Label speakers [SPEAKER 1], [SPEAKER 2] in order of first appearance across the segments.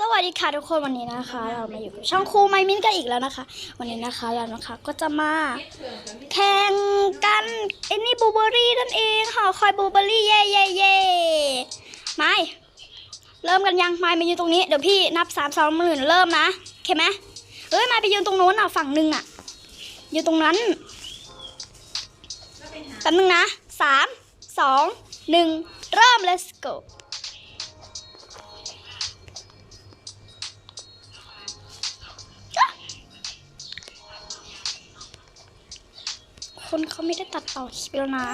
[SPEAKER 1] สวัสดีค่ะทุกคนวันนี้นะคะ เรามาอยู่กับช่องครูไมมินกันอีกแล้วนะคะ วันนี้นะคะเรานะคะก็จะมาแข่งกันไอ้นี่บูเบอรี่นั่นเองหอคอยบูเบอรี่เย่เย่เย่ไม่เริ่มกันยังไม่มายืนตรงนี้เดี๋ยวพี่นับสามสองหมื่นเริ่มนะโอเคไหมเอ้ยไม่ไปยืนตรงโน้นอะฝั่งหนึ่งอะอยู่ตรงนั้นแป๊บนึงนะสามสองหนึ่งเริ่ม let's go คนเขาไม่ได้ตัดต่อคลิปแล้วนะ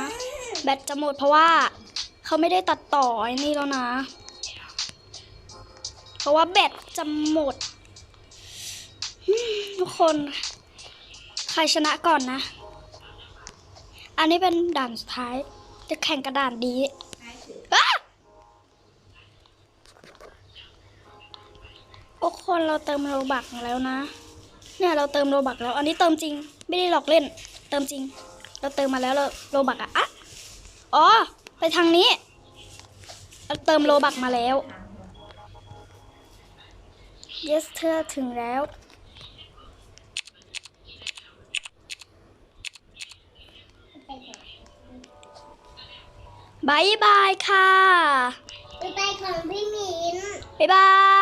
[SPEAKER 1] แบตจะหมดเพราะว่าเขาไม่ได้ตัดต่อไอ้นี่แล้วนะ เพราะว่าแบตจะหมดอืมทุกคน ใครชนะก่อนนะ อันนี้เป็นด่านสุดท้าย จะแข่งกระด่านดีอ้าทุกคนเราเติมโลบักมาแล้วนะ เนี่ยเราเติมโลบักแล้ว อันนี้เติมจริง ไม่ได้หลอกเล่น เติมจริง เราเติมมาแล้วเราโลบักอะอะอ๋อ ไปทางนี้ เราเติมโลบักมาแล้ว yes เธอถึงแล้วบายบายค่ะ
[SPEAKER 2] ไปของพี่หมิน
[SPEAKER 1] บายบาย